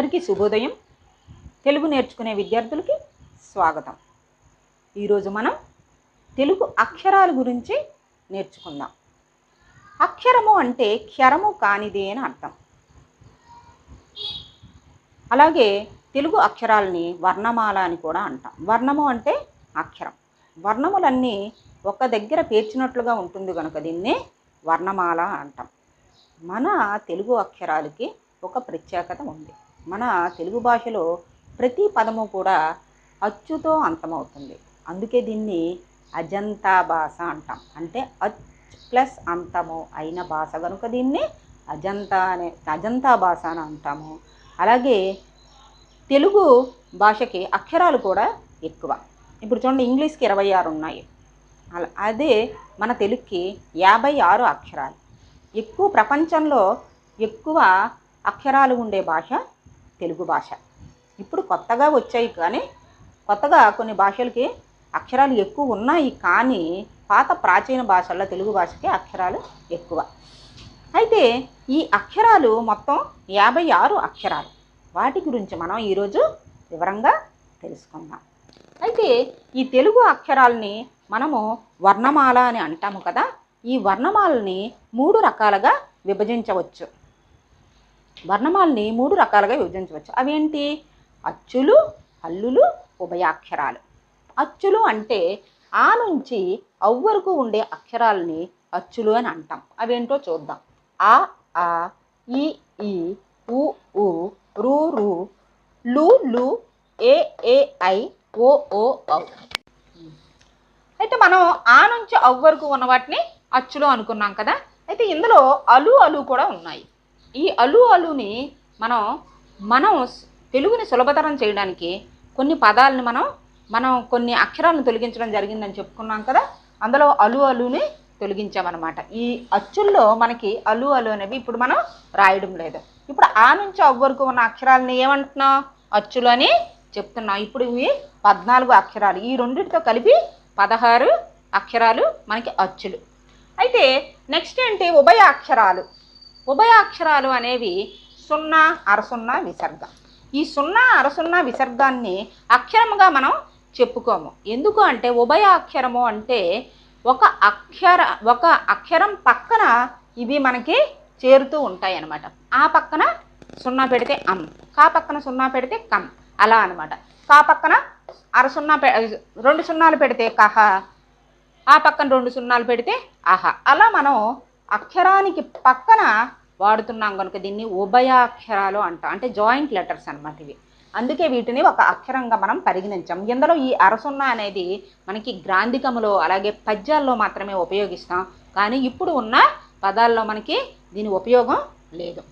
అందరికీ శుభోదయం. తెలుగు నేర్చుకునే విద్యార్థులకి స్వాగతం. ఈరోజు మనం తెలుగు అక్షరాల గురించి నేర్చుకుందాం. అక్షరము అంటే క్షరము కానిది అని అర్థం. అలాగే తెలుగు అక్షరాలని వర్ణమాల అని కూడా అంటాం. వర్ణము అంటే అక్షరం. వర్ణములన్నీ ఒక దగ్గర పేర్చినట్లుగా ఉంటుంది కనుక దీన్ని వర్ణమాల అంటాం. మన తెలుగు అక్షరాలకి ఒక ప్రత్యేకత ఉంది. మన తెలుగు భాషలో ప్రతి పదము కూడా అచ్చుతో అంతమవుతుంది. అందుకే దీన్ని అజంతా భాష అంటాం. అంటే అచ్ ప్లస్ అంతము అయిన భాష. కనుక దీన్ని అజంతా అనే అజంతా భాష అని అంటాము. అలాగే తెలుగు భాషకి అక్షరాలు కూడా ఎక్కువ. ఇప్పుడు చూడండి ఇంగ్లీష్కి ఇరవై ఆరు ఉన్నాయి. అలా అదే మన తెలుగుకి యాభై ఆరు అక్షరాలు. ఎక్కువ ప్రపంచంలో ఎక్కువ అక్షరాలు ఉండే భాష తెలుగు భాష. ఇప్పుడు కొత్తగా వచ్చాయి కానీ కొత్తగా కొన్ని భాషలకి అక్షరాలు ఎక్కువ ఉన్నాయి కానీ పాత ప్రాచీన భాషల్లో తెలుగు భాషకి అక్షరాలు ఎక్కువ. అయితే ఈ అక్షరాలు మొత్తం యాభై ఆరు అక్షరాలు. వాటి గురించి మనం ఈరోజు వివరంగా తెలుసుకుందాం. అయితే ఈ తెలుగు అక్షరాలని మనము వర్ణమాల అని అంటాము కదా. ఈ వర్ణమాలని మూడు రకాలుగా విభజించవచ్చు. వర్ణమాలని మూడు రకాలుగా విభజించవచ్చు. అవేంటి? అచ్చులు హల్లులు ఉభయాక్షరాలు. అచ్చులు అంటే ఆ నుంచి అవ్ వరకు ఉండే అక్షరాలని అచ్చులు అని అంటాం. అవేంటో చూద్దాం. ఆ ఆ ఈ ఈ ఉ ఉ రు రు లు లు ఏ ఏ ఐ ఓ ఓ ఔ. అయితే మనం ఆ నుంచి అవ్ వరకు ఉన్న వాటిని అచ్చులు అనుకున్నాం కదా? అయితే ఇందులో అలు అలు కూడా ఉన్నాయి. ఈ అలు అలుని మనం మనం తెలుగుని సులభతరం చేయడానికి కొన్ని పదాలని మనం మనం కొన్ని అక్షరాలను తొలగించడం జరిగిందని చెప్పుకున్నాం కదా అందులో అలు అలుని తొలగించామన్నమాట. ఈ అచ్చుల్లో మనకి అలు అలు అనేవి ఇప్పుడు మనం రాయడం లేదు. ఇప్పుడు ఆ నుంచి అవ్ వరకు ఉన్న అక్షరాలని ఏమంటున్నాం అచ్చులు అని చెప్తున్నాం. ఇప్పుడు ఇవి పద్నాలుగు అక్షరాలు. ఈ రెండింటితో కలిపి పదహారు అక్షరాలు మనకి అచ్చులు. అయితే నెక్స్ట్ ఏంటి? ఉభయ అక్షరాలు. ఉభయ అక్షరాలు అనేవి సున్నా అరసున్నా విసర్గ. ఈ సున్నా అరసున్నా విసర్గాన్ని అక్షరముగా మనం చెప్పుకోము. ఎందుకు అంటే ఉభయ అక్షరము అంటే ఒక అక్షర ఒక అక్షరం పక్కన ఇవి మనకి చేరుతూ ఉంటాయి అన్నమాట ఆ పక్కన సున్నా పెడితే అమ్ కా పక్కన సున్నా పెడితే కమ్ అలా అనమాట కా పక్కన అర సున్నా పె రెండు సున్నాలు పెడితే కహ ఆ పక్కన రెండు సున్నాలు పెడితే అహ. అలా మనం అక్షరానికి పక్కన వాడుతున్నాం కనుక దీన్ని ఉభయాక్షరాలు అంట. అంటే జాయింట్ లెటర్స్ అనమాట ఇవి. అందుకే వీటిని ఒక అక్షరంగా మనం పరిగణించాం. ఇందులో ఈ అరసున్న అనేది మనకి గ్రాంధికములో అలాగే పద్యాల్లో మాత్రమే ఉపయోగిస్తాం. కానీ ఇప్పుడు ఉన్న పదాల్లో మనకి దీని ఉపయోగం లేదు.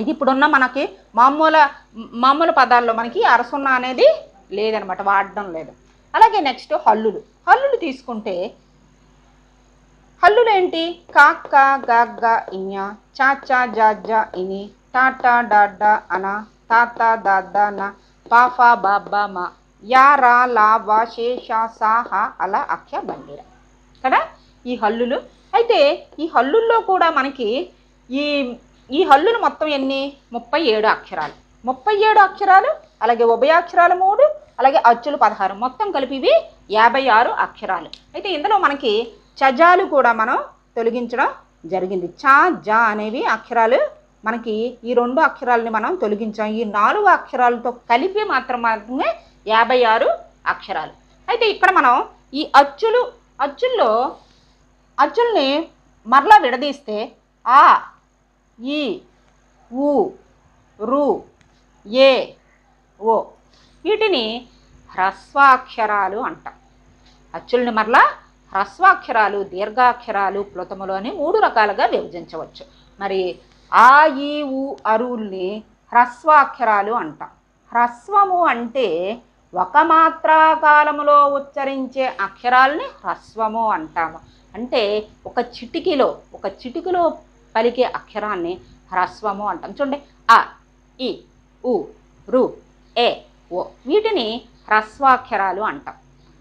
ఇది ఇప్పుడున్న మనకి మామూలు మామూలు పదాల్లో మనకి అరసున్న అనేది లేదనమాట వాడడం లేదు. అలాగే నెక్స్ట్ హల్లులు. హల్లులు తీసుకుంటే హల్లులేంటి? కాక్క గాగ్గ గా గా ఇన్య చాచా జాజ ఇని టా టా అన తాత తా న పాఫా బాబా మా యారా లా వా షే షా అలా అక్ష బండిర కదా? ఈ హల్లులు. అయితే ఈ హల్లుల్లో కూడా మనకి ఈ ఈ హల్లులు మొత్తం ఎన్ని? ముప్పై ఏడు అక్షరాలు. ముప్పై ఏడు అక్షరాలు అలాగే ఉభయాక్షరాలు మూడు అలాగే అచ్చులు పదహారు. మొత్తం కలిపి ఇవి యాభై ఆరు అక్షరాలు. అయితే ఇందులో మనకి చజాలు కూడా మనం తొలగించడం జరిగింది. చా జా అనేవి అక్షరాలు. మనకి ఈ రెండు అక్షరాలని మనం తొలగించాం. ఈ నాలుగు అక్షరాలతో కలిపి మాత్రం మాత్రమే యాభై ఆరు అక్షరాలు. అయితే ఇక్కడ మనం ఈ అచ్చులు అచ్చుల్లో అచ్చుల్ని మరలా విడదీస్తే ఆ ఈ ఊ రు ఏ ఓ వీటిని హ్రస్వాక్షరాలు అంటాం. అచ్చుల్ని మరలా హ్రస్వాక్షరాలు దీర్ఘాక్షరాలు ప్లుతములు అని మూడు రకాలుగా విభజించవచ్చు. మరి ఆ ఈ ఊ అరువుల్ని హ్రస్వాక్షరాలు అంటాం. హ్రస్వము అంటే ఒక మాత్రాకాలములో ఉచ్చరించే అక్షరాలని హ్రస్వము అంటాము. అంటే ఒక చిటికిలో ఒక చిటికిలో పలికే అక్షరాన్ని హ్రస్వము అంటాం. చూడండి. ఆ ఈ ఉ రు ఏ ఓ వీటిని హ్రస్వాక్షరాలు అంటాం.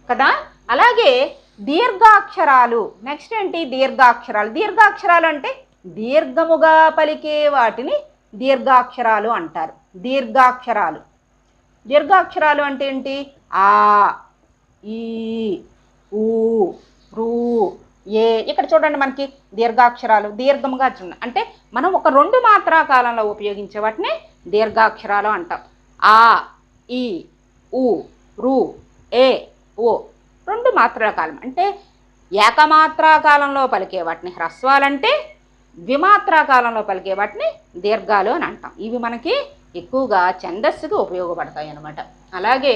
కదా? అలాగే దీర్ఘాక్షరాలు. నెక్స్ట్ ఏంటి? దీర్ఘాక్షరాలు. దీర్ఘాక్షరాలు అంటే దీర్ఘముగా పలికే వాటిని దీర్ఘాక్షరాలు అంటారు. దీర్ఘాక్షరాలు. దీర్ఘాక్షరాలు అంటే ఏంటి? ఆ ఈ ఊ రూ ఏ. ఇక్కడ చూడండి మనకి దీర్ఘాక్షరాలు. దీర్ఘముగా చూడండి అంటే మనం ఒక రెండు మాత్రా కాలంలో ఉపయోగించే వాటిని దీర్ఘాక్షరాలు అంటాం. ఆ ఈ ఊ రు ఏ ఓ. రెండు మాత్రాకాలం అంటే ఏకమాత్రాకాలంలో పలికే వాటిని హ్రస్వాలంటే ద్విమాత్రాకాలంలో పలికే వాటిని దీర్ఘాలు అని అంటాం. ఇవి మనకి ఎక్కువగా ఛందస్సుకి ఉపయోగపడతాయి అన్నమాట అలాగే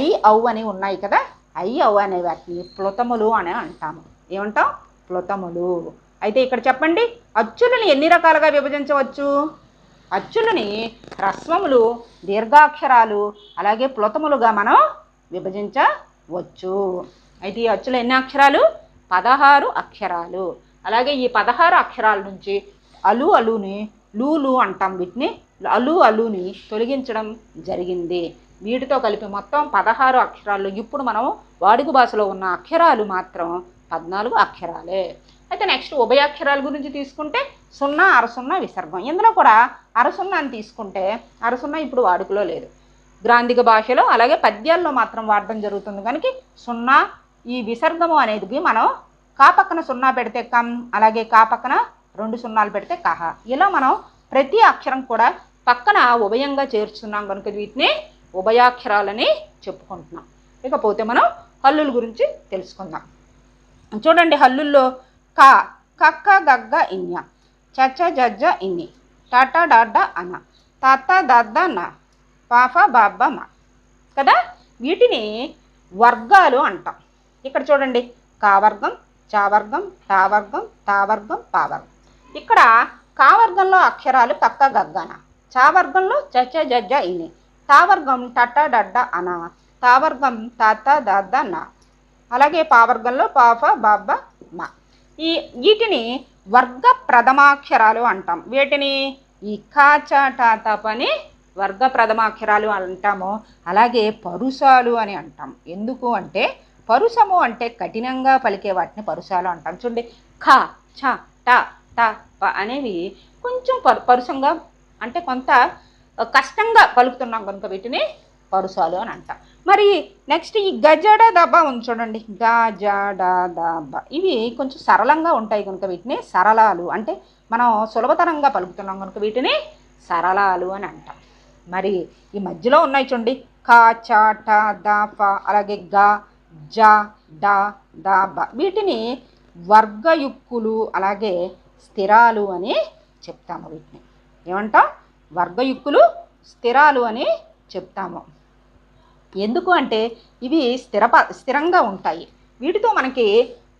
ఐ ఔ అని ఉన్నాయి కదా ఐ ఔ అనే వాటిని ప్లుతములు అని అంటాము. ఏమంటాం? ప్లుతములు. అయితే ఇక్కడ చెప్పండి అచ్చులని ఎన్ని రకాలుగా విభజించవచ్చు? అచ్చులని హ్రస్వములు దీర్ఘాక్షరాలు అలాగే ప్లుతములుగా మనం వచ్చు అయితే ఈ అచ్చులు ఎన్ని అక్షరాలు? పదహారు అక్షరాలు. అలాగే ఈ పదహారు అక్షరాల నుంచి అలు అలుని లూలు అంటాం. వీటిని అలు అలుని తొలగించడం జరిగింది. వీటితో కలిపి మొత్తం పదహారు అక్షరాలు. ఇప్పుడు మనం వాడుక భాషలో ఉన్న అక్షరాలు మాత్రం పద్నాలుగు అక్షరాలే. అయితే నెక్స్ట్ ఉభయాక్షరాల గురించి తీసుకుంటే సున్నా అరసున్నా విసర్గం. ఇందులో కూడా అరసున్నా అని తీసుకుంటే అరసున్నా ఇప్పుడు వాడుకలో లేదు. గ్రాంధిక భాషలో అలాగే పద్యాల్లో మాత్రం వాడటం జరుగుతుంది. కనుక సున్నా ఈ విసర్గము అనేది మనం కా పక్కన సున్నా పెడితే కం అలాగే కా పక్కన రెండు సున్నాలు పెడితే కహ. ఇలా మనం ప్రతి అక్షరం కూడా పక్కన ఉభయంగా చేర్చుతున్నాం కనుక వీటిని ఉభయాక్షరాలని చెప్పుకుంటున్నాం. ఇకపోతే మనం హల్లుల గురించి తెలుసుకుందాం. చూడండి హల్లుల్లో క కక్క గగ్గ ఇన్య చచ్చ జజ్జ ఇన్ని టాటా డాడ్డ అన తాత దద్ద న. పాఫ బాబ్బ మా. కదా? వీటిని వర్గాలు అంటాం. ఇక్కడ చూడండి. కావర్గం చావర్గం టావర్గం తావర్గం పావర్గం ఇక్కడ కావర్గంలో అక్షరాలు కక్క గగ్గన. చావర్గంలో చచ్చ జజ్జ ఇని తావర్గం టట్ట డడ్డ అన తావర్గం తాత దద్ద నా. అలాగే పావర్గంలో పాఫ బాబ్బ మా. ఈ వీటిని వర్గ ప్రథమాక్షరాలు అంటాం. వీటిని ఈ కాచ టాత పని వర్గ ప్రథమాక్షరాలు అంటాము అలాగే పరుసాలు అని అంటాం. ఎందుకు అంటే పరుసము అంటే కఠినంగా పలికే వాటిని పరుసాలు అంటాం. చూడండి ఖ ఛ ట ట ప అనేవి కొంచెం పరు పరుసంగా అంటే కొంత కష్టంగా పలుకుతున్నాం కనుక వీటిని పరుసాలు అని అంటాం. మరి నెక్స్ట్ ఈ గజడ దబ ఉంది చూడండి గజడ దబ ఇవి కొంచెం సరళంగా ఉంటాయి కనుక వీటిని సరళాలు. అంటే మనం సులభతరంగా పలుకుతున్నాం కనుక వీటిని సరళాలు అని అంటాం. మరి ఈ మధ్యలో ఉన్నాయి చూడండి. క చ ట ద ప అలాగే గ జ డ ద బ. వీటిని వర్గయుక్కులు అలాగే స్థిరాలు అని చెప్తాము వీటిని. ఏమంటాం? వర్గయుక్కులు స్థిరాలు అని చెప్తాము. ఎందుకు అంటే ఇవి స్థిర స్థిరంగా ఉంటాయి. వీటితో మనకి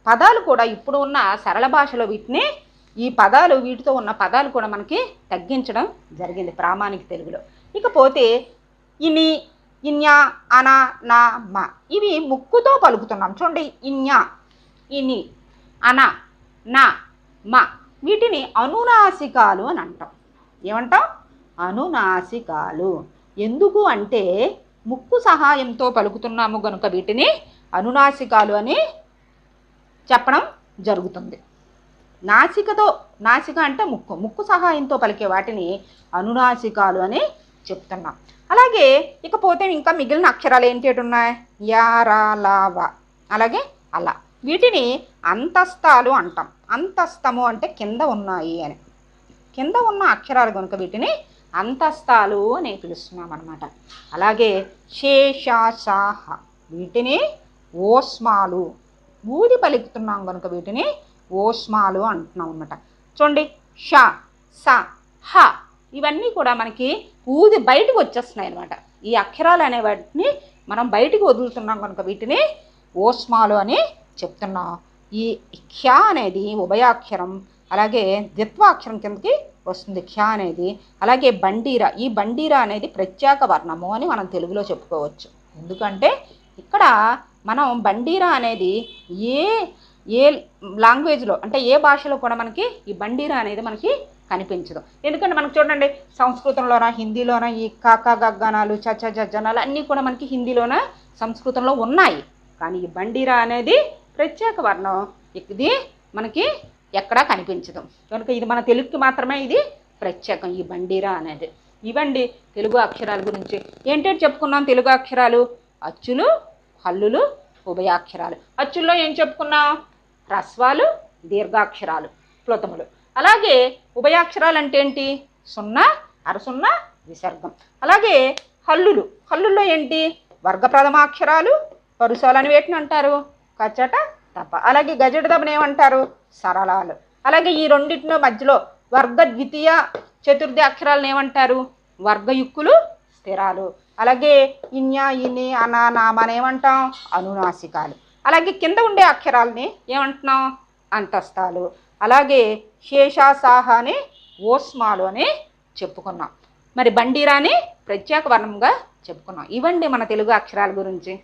పదాలు కూడా ఇప్పుడు ఉన్న సరళ భాషలో వీటిని ఈ పదాలు వీటితో ఉన్న పదాలు కూడా మనకి తగ్గించడం జరిగింది ప్రామాణిక తెలుగులో. ఇకపోతే ఇని ఇన్యా అన నా మ ఇవి ముక్కుతో పలుకుతున్నాం. చూడండి ఇన్యా ఇని అన నా మ వీటిని అనునాసికాలు అని అంటాం. ఏమంటాం? అనునాసికాలు. ఎందుకు అంటే ముక్కు సహాయంతో పలుకుతున్నాము కనుక వీటిని అనునాసికాలు అని చెప్పడం జరుగుతుంది. నాసికతో నాసిక అంటే ముక్కు. ముక్కు సహాయంతో పలికే వాటిని అనునాసికాలు అని చెప్తున్నాం. అలాగే ఇకపోతే ఇంకా మిగిలిన అక్షరాలు ఏంటి ఉన్నాయి? యారాలావ అలాగే అలా. వీటిని అంతస్తాలు అంటాం. అంతస్తము అంటే కింద ఉన్నాయి అని. కింద ఉన్న అక్షరాలు కనుక వీటిని అంతస్తాలు అని పిలుస్తున్నాం అనమాట అలాగే శేషాసాహ వీటిని ఓస్మాలు. ఊది పలుకుతున్నాం కనుక వీటిని ఓస్మాలు అంటున్నాం అనమాట చూడండి. ష స హ. ఇవన్నీ కూడా మనకి ఊది బయటకు వచ్చేస్తున్నాయి అనమాట ఈ అక్షరాలు అనే వాటిని మనం బయటికి వదులుతున్నాం కనుక వీటిని ఓస్మాలు అని చెప్తున్నాం. ఈ ఖ్యా అనేది ఉభయాక్షరం అలాగే ద్విత్వాక్షరం కిందకి వస్తుంది. ఖ్యా అనేది అలాగే బండీరా. ఈ బండీరా అనేది ప్రత్యేక వర్ణము అని మనం తెలుగులో చెప్పుకోవచ్చు. ఎందుకంటే ఇక్కడ మనం బండీరా అనేది ఏ ఏ లాంగ్వేజ్లో అంటే ఏ భాషలో కూడా మనకి ఈ బండీరా అనేది మనకి కనిపించదు. ఎందుకంటే మనకు చూడండి సంస్కృతంలోనా హిందీలోన ఈ కాకా గగ్గనాలు చచ్చ జజ్జనాలు అన్నీ కూడా మనకి హిందీలోన సంస్కృతంలో ఉన్నాయి. కానీ ఈ బండీరా అనేది ప్రత్యేక వర్ణం. ఇది మనకి ఎక్కడా కనిపించదు. కనుక ఇది మన తెలుగుకి మాత్రమే ఇది ప్రత్యేకం ఈ బండిరా అనేది. ఇవండి తెలుగు అక్షరాల గురించి. ఏంటంటే చెప్పుకున్నాం తెలుగు అక్షరాలు అచ్చులు హల్లులు ఉభయాక్షరాలు అచ్చుల్లో ఏం చెప్పుకున్నాం? హ్రస్వాలు దీర్ఘాక్షరాలు ప్లుతములు. అలాగే ఉభయాక్షరాలు అంటే ఏంటి సున్నా అరసున్నా విసర్గం. అలాగే హల్లులు. హల్లుల్లో ఏంటి? వర్గ ప్రథమాక్షరాలు పరుసాలని వేటిని అంటారు? కచ్చట తప్ప అలాగే గజట దమని ఏమంటారు? సరళాలు. అలాగే ఈ రెండింటిలో మధ్యలో వర్గ ద్వితీయ చతుర్థి అక్షరాలను ఏమంటారు? వర్గయుక్కులు స్థిరాలు. అలాగే ఇన్యా ఇని అనా నామ ఏమంటాం? అనునాసికాలు. అలాగే కింద ఉండే అక్షరాలని ఏమంటున్నాం? అంతస్తాలు అలాగే శేషాసాహ అనే ఓస్మాలు అని చెప్పుకున్నాం. మరి బండిరాని ప్రత్యేక వర్ణంగా చెప్పుకున్నాం. ఇవండి మన తెలుగు అక్షరాల గురించి.